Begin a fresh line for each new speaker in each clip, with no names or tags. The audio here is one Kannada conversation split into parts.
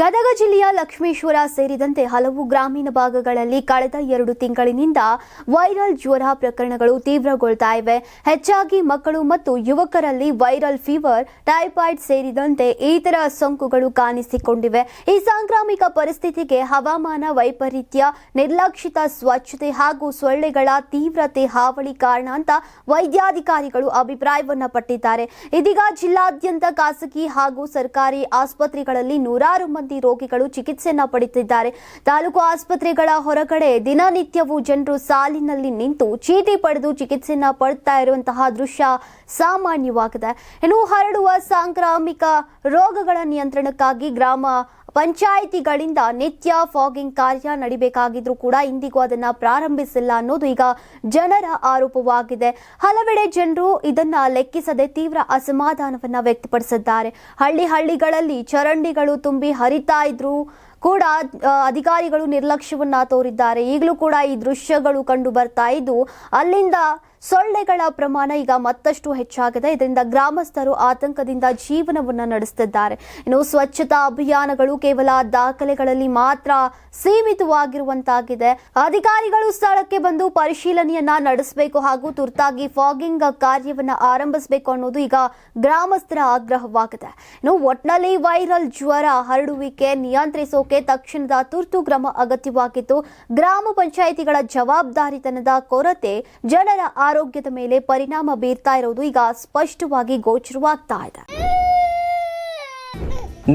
ಗದಗ ಜಿಲ್ಲೆಯ ಲಕ್ಷ್ಮೇಶ್ವರ ಸೇರಿದಂತೆ ಹಲವು ಗ್ರಾಮೀಣ ಭಾಗಗಳಲ್ಲಿ ಕಳೆದ ಎರಡು ತಿಂಗಳಿನಿಂದ ವೈರಲ್ ಜ್ವರ ಪ್ರಕರಣಗಳು ತೀವ್ರಗೊಳ್ತಾ ಇವೆ. ಹೆಚ್ಚಾಗಿ ಮಕ್ಕಳು ಮತ್ತು ಯುವಕರಲ್ಲಿ ವೈರಲ್ ಫೀವರ್, ಟೈಫಾಯ್ಡ್ ಸೇರಿದಂತೆ ಇತರ ಸೋಂಕುಗಳು ಕಾಣಿಸಿಕೊಂಡಿವೆ. ಈ ಸಾಂಕ್ರಾಮಿಕ ಪರಿಸ್ಥಿತಿಗೆ ಹವಾಮಾನ ವೈಪರೀತ್ಯ, ನಿರ್ಲಕ್ಷಿತ ಸ್ವಚ್ಛತೆ ಹಾಗೂ ಸೊಳ್ಳೆಗಳ ತೀವ್ರತೆ ಹಾವಳಿ ಕಾರಣ ಅಂತ ವೈದ್ಯಾಧಿಕಾರಿಗಳು ಅಭಿಪ್ರಾಯವನ್ನು ಪಟ್ಟಿದ್ದಾರೆ. ಇದೀಗ ಜಿಲ್ಲಾದ್ಯಂತ ಖಾಸಗಿ ಹಾಗೂ ಸರ್ಕಾರಿ ಆಸ್ಪತ್ರೆಗಳಲ್ಲಿ ನೂರಾರು ಮಂದಿ ರೋಗಿಗಳು ಚಿಕಿತ್ಸೆಯನ್ನ ಪಡೆಯುತ್ತಿದ್ದಾರೆ ತಾಲೂಕು ಆಸ್ಪತ್ರೆಗಳ ಹೊರಗಡೆ ದಿನನಿತ್ಯವೂ ಜನರು ಸಾಲಿನಲ್ಲಿ ನಿಂತು ಚೀಟಿ ಪಡೆದು ಚಿಕಿತ್ಸೆಯನ್ನ ಪಡ್ತಾ ಇರುವಂತಹ ದೃಶ್ಯ ಸಾಮಾನ್ಯವಾಗಿದೆ. ಇನ್ನು ಹರಡುವ ಸಾಂಕ್ರಾಮಿಕ ರೋಗಗಳ ನಿಯಂತ್ರಣಕ್ಕಾಗಿ ಗ್ರಾಮ ಪಂಚಾಯಿತಿಗಳಿಂದ ನಿತ್ಯ ಫಾಗಿಂಗ್ ಕಾರ್ಯ ನಡಿಬೇಕಾಗಿದ್ರೂ ಕೂಡ ಇಂದಿಗೂ ಅದನ್ನ ಪ್ರಾರಂಭಿಸಿಲ್ಲ ಅನ್ನೋದು ಈಗ ಜನರ ಆರೋಪವಾಗಿದೆ. ಹಲವೆಡೆ ಜನರು ಇದನ್ನ ಲೆಕ್ಕಿಸದೆ ತೀವ್ರ ಅಸಮಾಧಾನವನ್ನ ವ್ಯಕ್ತಪಡಿಸಿದ್ದಾರೆ. ಹಳ್ಳಿ ಹಳ್ಳಿಗಳಲ್ಲಿ ಚರಂಡಿಗಳು ತುಂಬಿ ಹರಿತಾ ಇದ್ರು ಕೂಡ ಅಧಿಕಾರಿಗಳು ನಿರ್ಲಕ್ಷ್ಯವನ್ನ ತೋರಿದ್ದಾರೆ. ಈಗಲೂ ಕೂಡ ಈ ದೃಶ್ಯಗಳು ಕಂಡು ಬರ್ತಾ ಇದ್ದು, ಅಲ್ಲಿಂದ ಸೊಳ್ಳೆಗಳ ಪ್ರಮಾಣ ಈಗ ಮತ್ತಷ್ಟು ಹೆಚ್ಚಾಗಿದೆ. ಇದರಿಂದ ಗ್ರಾಮಸ್ಥರು ಆತಂಕದಿಂದ ಜೀವನವನ್ನು ನಡೆಸುತ್ತಿದ್ದಾರೆ ಇನ್ನು ಸ್ವಚ್ಛತಾ ಅಭಿಯಾನಗಳು ಕೇವಲ ದಾಖಲೆಗಳಲ್ಲಿ ಮಾತ್ರ ಸೀಮಿತವಾಗಿರುವಂತಾಗಿದೆ. ಅಧಿಕಾರಿಗಳು ಸ್ಥಳಕ್ಕೆ ಬಂದು ಪರಿಶೀಲನೆಯನ್ನ ನಡೆಸಬೇಕು ಹಾಗೂ ತುರ್ತಾಗಿ ಫಾಗಿಂಗ್ ಕಾರ್ಯವನ್ನ ಆರಂಭಿಸಬೇಕು ಅನ್ನೋದು ಈಗ ಗ್ರಾಮಸ್ಥರ ಆಗ್ರಹವಾಗಿದೆ. ಇನ್ನು ಒಟ್ನಲ್ಲಿ ವೈರಲ್ ಜ್ವರ ಹರಡುವಿಕೆ ನಿಯಂತ್ರಿಸೋಕೆ ತಕ್ಷಣದ ತುರ್ತು ಕ್ರಮ ಅಗತ್ಯವಾಗಿದ್ದು, ಗ್ರಾಮ ಪಂಚಾಯಿತಿಗಳ ಜವಾಬ್ದಾರಿತನದ ಕೊರತೆ ಜನರ ಆರೋಗ್ಯದ ಮೇಲೆ ಪರಿಣಾಮ ಬೀರ್ತಾ ಇರೋದು ಈಗ ಸ್ಪಷ್ಟವಾಗಿ ಗೋಚರವಾಗ್ತಾ ಇದೆ.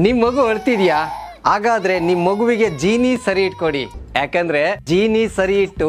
ನಿಮ್ ಮಗು ಅಳ್ತಿದ್ಯಾ ಹಾಗಾದ್ರೆ ನಿಮ್ ಮಗುವಿಗೆ ಜೀನಿ ಸರಿ ಇಟ್ಕೊಡಿ. ಯಾಕಂದ್ರೆ ಜೀನಿ ಸರಿ ಇಟ್ಟು